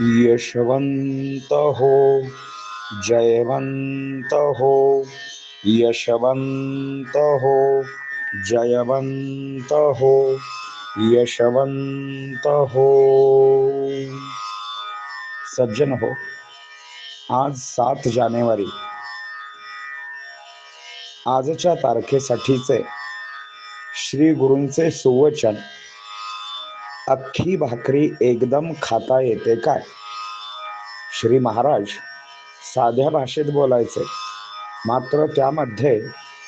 यशवंत हो जयवंत हो यशवंत हो जयवंत हो यशवंत हो सज्जन हो आज सात जानेवारी. आजच्या तारखेसाठीचे श्री गुरूंचे सुवचन. अख्खी भाकरी एकदम खाता येते काय? श्री महाराज साध्या भाषेत बोलायचे. मात्र त्यामध्ये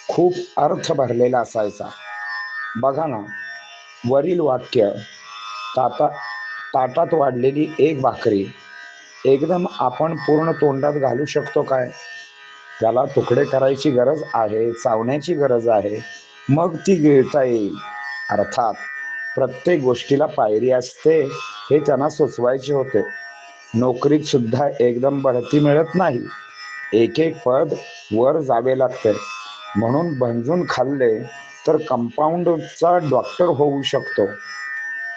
खूप अर्थ भरलेला असायचा. बघा ना वरील वाक्य ताटा ताटात वाढलेली एक भाकरी एकदम आपण पूर्ण तोंडात घालू शकतो काय? त्याला तुकडे करायची गरज आहे चावण्याची गरज आहे मग ती गिळता येईल. अर्थात प्रत्येक गोष्टीला पायरी असते हे त्यांना सुचवायचे होते. नोकरीत सुद्धा एकदम बढती मिळत नाही. एक एक पद वर जावे लागते. म्हणून भंजून खाल्ले तर कंपाऊंडचा डॉक्टर होऊ शकतो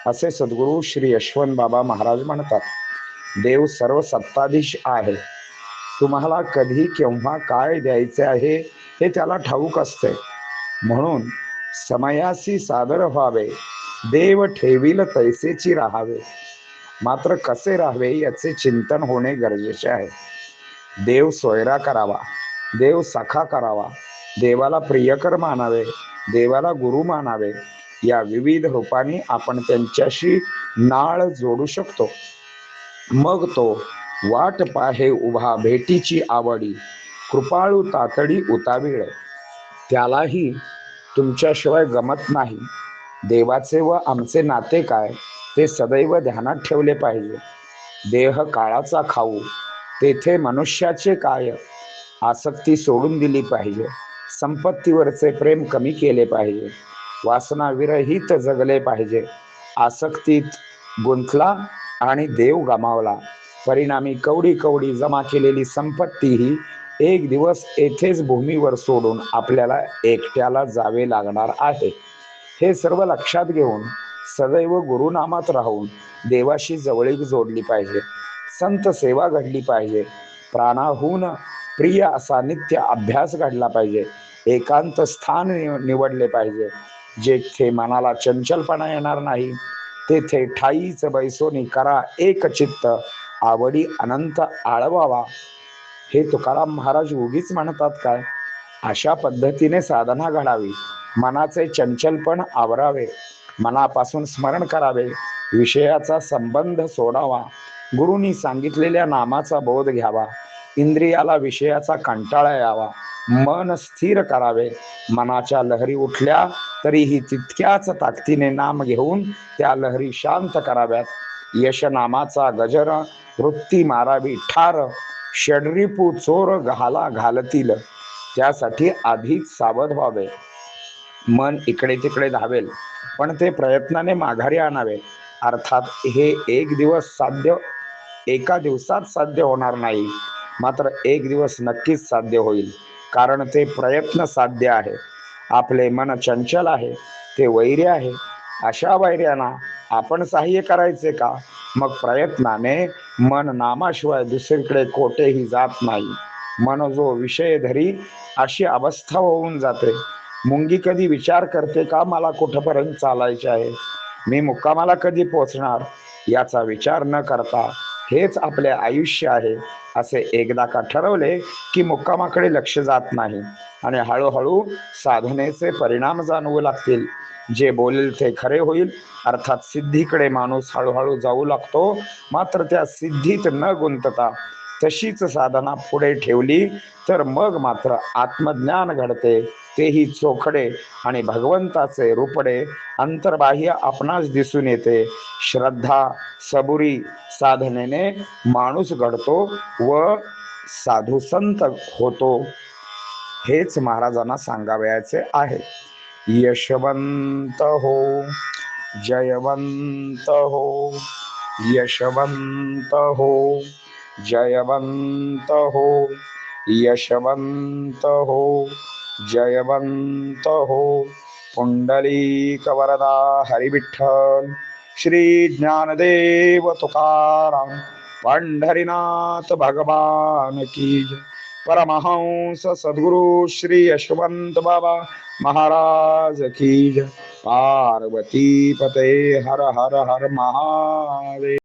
असे सद्गुरू श्री यशवंत बाबा महाराज म्हणतात. देव सर्व सत्ताधीश आहे. तुम्हाला कधी केव्हा काय द्यायचे आहे हे त्याला ठाऊक असते. म्हणून समयासी सादर व्हावे. देव ठेवील तैसेची राहावे. मात्र कसे राहावे याचे चिंतन होणे गरजेचे आहे. देव सोयरा करावा. देव सखा करावा. देवाला प्रियकर मानावे. देवाला गुरु मानावे. या विविध रूपाने आपण त्यांच्याशी नाळ जोडू शकतो. मग तो वाट पाहे उभा भेटीची आवडी कृपाळू तातडी उतावीळ. त्यालाही तुमच्याशिवाय गमत नाही. देवाचे व आमचे नाते काय ते सदैव ध्यानात ठेवले पाहिजे. देह काळाचा खाऊ तेथे मनुष्याचे काय आसक्ती सोडून दिली पाहिजे. संपत्तीवरचे प्रेम कमी केले पाहिजे. वासना विरहित जगले पाहिजे. आसक्तीत गुंतला आणि देव गमावला. परिणामी कवडी कवडी जमा केलेली संपत्ती ही एक दिवस येथेच भूमीवर सोडून आपल्याला एकट्याला जावे लागणार आहे. हे सर्व लक्षात घेऊन सदैव गुरुनामात राहून देवाशी जवळीक जोडली पाहिजे. संत सेवा घडली पाहिजे. प्राणाहून प्रिय असा नित्य अभ्यास घडला पाहिजे. एकांत स्थान निवडले पाहिजे. जेथे मनाला चंचलपणा येणार नाही तेथे ठाईच बैसोनी करा एक चित्त. आवडी अनंत आळवावा. हे तुकाराम महाराज उगीच म्हणतात काय? अशा पद्धतीने साधना घडावी. मनाचे चंचलपण आवरावे मनापासून स्मरण करावे विषयाचा संबंध सोडावा गुरुनी सांगितलेल्या नामाचा बोध घ्यावा इंद्रियाला विषयाचा कंटाळा यावा मन स्थिर करावे मनाच्या लहरी उठल्या तरीही तितक्याच ताकदीने नाम घेऊन त्या लहरी शांत कराव्यात. यश नामाचा गजर वृत्ती मारावी ठार षडरिपू चोर घाला घालतील त्यासाठी आधीच सावध व्हावे. मन इकडे तिकडे धावेल पण ते प्रयत्नाने माघारी आणावे. अर्थात हे एक दिवस साध्य एका दिवसात साध्य होणार नाही मात्र एक दिवस नक्कीच साध्य होईल कारण ते प्रयत्न साध्य आहे. आपले मन चंचल आहे ते वैर्य आहे. अशा वैर्यांना आपण सहाय्य करायचे का? मग प्रयत्नाने मन नामाशिवाय दुसरीकडे कोठेही जात नाही. मन जो विषय धरी अशी अवस्था होऊन जाते. मुंगी कधी विचार करते का मला कुठपर्यंत चालायचे आहे? मी मुक्कामाला कधी पोचणार? याचा विचार न करता हेच आपले आयुष्य आहे. असे एकदा का ठरवले की मुक्कामाकडे लक्ष जात नाही. आणि हळूहळू साधनेचे परिणाम जाणवू लागतील. जे बोलेल ते खरे होईल. अर्थात सिद्धीकडे माणूस हळूहळू जाऊ लागतो. मात्र त्या सिद्धीत न गुंतता तशीच साधना पुढे ठेवली तर मग मात्र आत्मज्ञान घडते. तेही चोखडे आणि भगवंताचे रूपडे अंतर्बाह्य आपणास दिसून येते. श्रद्धा सबुरी साधनेने माणूस घडतो व साधू संत होतो. हेच महाराजांना सांगावयाचे आहे. यशवंत हो जयवंत हो यशवंत हो जयवंत हो यशवंत हो जयवंत हो पुंडलिक वरदा हरिविठ्ठल श्री ज्ञानदेव तुकाराम पंढरीनाथ भगवान की जय. परमहंस सद्गुरु श्री यशवंत बाबा महाराज की जय. पार्वती पते हर हर हर महादेव